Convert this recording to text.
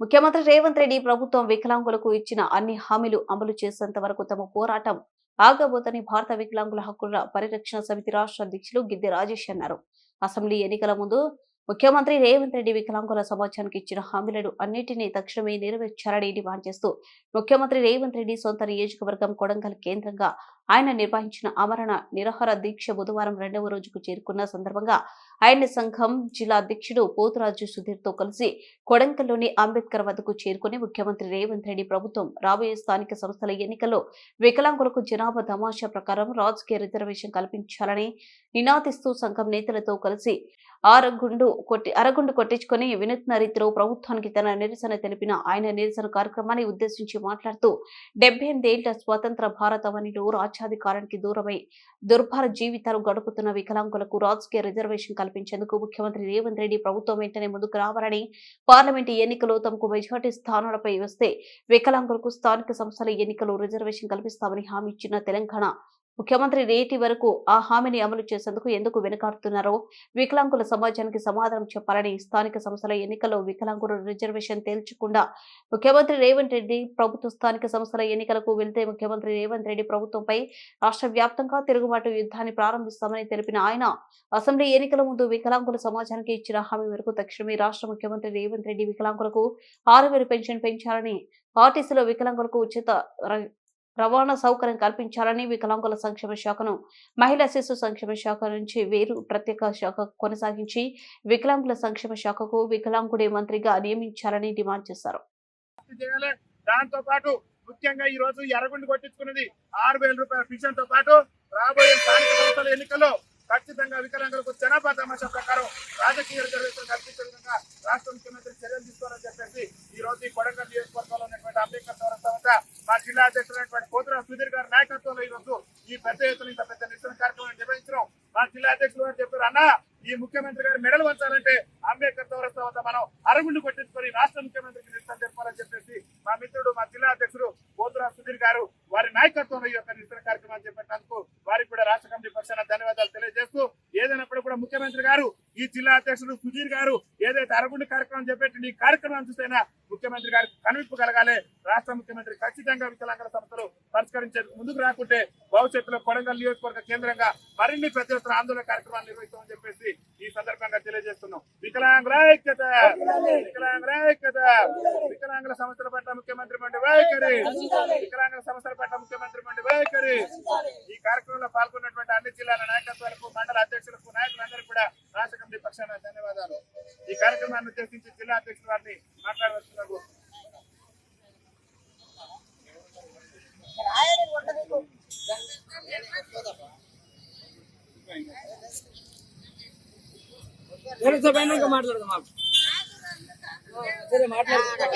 ముఖ్యమంత్రి రేవంత్ రెడ్డి ప్రభుత్వం వికలాంగులకు ఇచ్చిన అన్ని హామీలు అమలు చేసేంత వరకు తమ పోరాటం ఆగబోతని భారత వికలాంగుల హక్కుల పరిరక్షణ సమితి రాష్ట్ర అధ్యక్షులు గిద్దె రాజేష్ అన్నారు. అసెంబ్లీ ఎన్నికల ముందు ముఖ్యమంత్రి రేవంత్ రెడ్డి వికలాంగుల సమాజానికి ఇచ్చిన హామీలను అన్నింటినీ తక్షణమే నెరవేర్చారని డిమాండ్ చేస్తూ ముఖ్యమంత్రి రేవంత్ రెడ్డి సొంత నియోజకవర్గం కొడంగల్ కేంద్రంగా ఆయన నిర్వహించిన ఆమరణ నిరహర దీక్ష బుధవారం రెండవ రోజుకు చేరుకున్న సందర్భంగా ఆయన సంఘం జిల్లా అధ్యక్షుడు పోతురాజు సుధీర్తో కలిసి కొడంకల్లోని అంబేద్కర్ వద్దకు చేరుకుని ముఖ్యమంత్రి రేవంత్ రెడ్డి ప్రభుత్వం రాబోయే స్థానిక సంస్థల ఎన్నికల్లో వికలాంగులకు జనాభా తమాషా ప్రకారం రాజకీయ రిజర్వేషన్ కల్పించాలని నినాదిస్తూ సంఘం నేతలతో కలిసి అరగుండు కొట్టి అరగుండు కొట్టించుకొని వినూత్న రీతిలో ప్రభుత్వానికి తన నిరసన తెలిపిన ఆయన నిరసన కార్యక్రమాన్ని ఉద్దేశించి మాట్లాడుతూ డెబ్బై ఎనిమిదేళ్ళ స్వతంత్ర భారతవనిలో రాజ్యాధికారానికి దూరమై దుర్భర జీవితాలు గడుపుతున్న వికలాంగులకు రాజకీయ రిజర్వేషన్ కల్పించేందుకు ముఖ్యమంత్రి రేవంత్ రెడ్డి ప్రభుత్వం వెంటనే ముందుకు రావాలని పార్లమెంటు ఎన్నికలు తమకు మెజార్టీ స్థానాలపై వస్తే వికలాంగులకు స్థానిక సంస్థల ఎన్నికలు రిజర్వేషన్ కల్పిస్తామని హామీ ఇచ్చిన తెలంగాణ ముఖ్యమంత్రి నేటి వరకు ఆ హామీని అమలు చేసేందుకు ఎందుకు వెనుకాడుతున్నారో వికలాంగుల సమాజానికి సమాధానం చెప్పాలని స్థానిక సంస్థల ఎన్నికల్లో వికలాంగుల రిజర్వేషన్ తేల్చకుండా ముఖ్యమంత్రి రేవంత్ రెడ్డి ప్రభుత్వ స్థానిక సంస్థల ఎన్నికలకు వెళ్తే ముఖ్యమంత్రి రేవంత్ రెడ్డి ప్రభుత్వంపై రాష్ట్ర వ్యాప్తంగా తిరుగుబాటు యుద్ధాన్ని ప్రారంభిస్తామని తెలిపిన ఆయన అసెంబ్లీ ఎన్నికల ముందు వికలాంగుల సమాజానికి ఇచ్చిన హామీ మేరకు తక్షణమే రాష్ట్ర ముఖ్యమంత్రి రేవంత్ రెడ్డి వికలాంగులకు ఆరు పెన్షన్ పెంచాలని ఆర్టీసీలో వికలాంగులకు ఉచిత రవాణా సౌకర్యం కల్పించాలని వికలాంగుల సంక్షేమ శాఖను మహిళా శిశు సంక్షేమ శాఖ నుంచి వేరు ప్రత్యేక శాఖ కొనసాగించి వికలాంగుల సంక్షేమ శాఖకు వికలాంగుడే మంత్రిగా నియమించాలని డిమాండ్ చేశారు. దాంతో పాటు ముఖ్యంగా ఈ రోజు ఎర్రగుండి కొట్టించుకున్నది ఆరు వేల రూపాయల పెన్షన్తో పాటు రాబోయే స్థానిక సంస్థల ఎన్నికల్లో ఖచ్చితంగా వికలాంగులకు జనాభా తమాషా ప్రకారం రాజకీయ రిజర్వేషన్ కల్పించే విధంగా రాష్ట్ర ముఖ్యమంత్రి చర్యలు తీసుకోవాలని చెప్పేసి ఈ రోజు ఈ కొడంగల్ నియోజకవర్గంలో ఉన్నటువంటి అంబేద్కర్ సంస్థ మా జిల్లా అధ్యక్షులైనటువంటి కోతురా సుధీర్ గారి నాయకత్వంలో ఈరోజు ఈ పెద్ద ఎత్తున ఇంత పెద్ద నిరసన కార్యక్రమం నిర్వహించడం మా జిల్లా అధ్యక్షులు గారు చెప్పారు అన్న ఈ ముఖ్యమంత్రి గారు మెడలు వంచాలంటే అంబేద్కర్ చౌరస్తా వద్ద మనం అరగుండు కొట్టించుకొని రాష్ట్ర ముఖ్యమంత్రికి నిరసన చెప్పాలని చెప్పేసి మా మిత్రుడు మా జిల్లా అధ్యక్షుడు కోతురా సుధీర్ గారు వారి నాయకత్వంలో ఈ యొక్క నిరసన కార్యక్రమాన్ని చేపట్టినందుకు వారికి కూడా రాష్ట్ర కమిటీ పక్షాన ధన్యవాదాలు తెలియజేస్తూ ఏదైనప్పుడు కూడా ముఖ్యమంత్రి గారు ఈ జిల్లా అధ్యక్షుడు సుధీర్ గారు ఏదైతే అరగుండి కార్యక్రమం చేపట్టి ఈ కార్యక్రమం చూసైనా ముఖ్యమంత్రి గారికి కనువిప్పు కలగాలి. రాష్ట్ర ముఖ్యమంత్రి ఖచ్చితంగా వికలాంగుల సమస్యలు పరిష్కరించేందుకు ముందుకు రాకుంటే భవిష్యత్తులో కొడంగల్ నియోజకవర్గ కేంద్రంగా మరిన్ని పెద్ద ఎత్తున ఆందోళన కార్యక్రమాలు నిర్వహిస్తామని చెప్పేసి ఈ సందర్భంగా తెలియజేస్తున్నాం. వికలాంగుల ఐక్యత! వికలాంగుల ఐక్యత వికలాంగుల సమస్యల పట్ల ముఖ్యమంత్రి మండి వైఖరి. వికలాంగుల సమస్యల పట్ల ముఖ్యమంత్రి మండి వైఖరి. ఈ కార్యక్రమంలో పాల్గొన్నటువంటి అన్ని జిల్లాల నాయకత్వాలకు మండల అధ్యక్షులకు నాయకులందరికీ కూడా రాష్ట్ర కమిటీ పక్షాన ధన్యవాదాలు. ఈ కార్యక్రమాన్ని ఉద్దేశించి జిల్లా అధ్యక్షుడు వారిని మాట్లాడవలసినకు మాట్లాడదాం సరే మాట్లాడదాం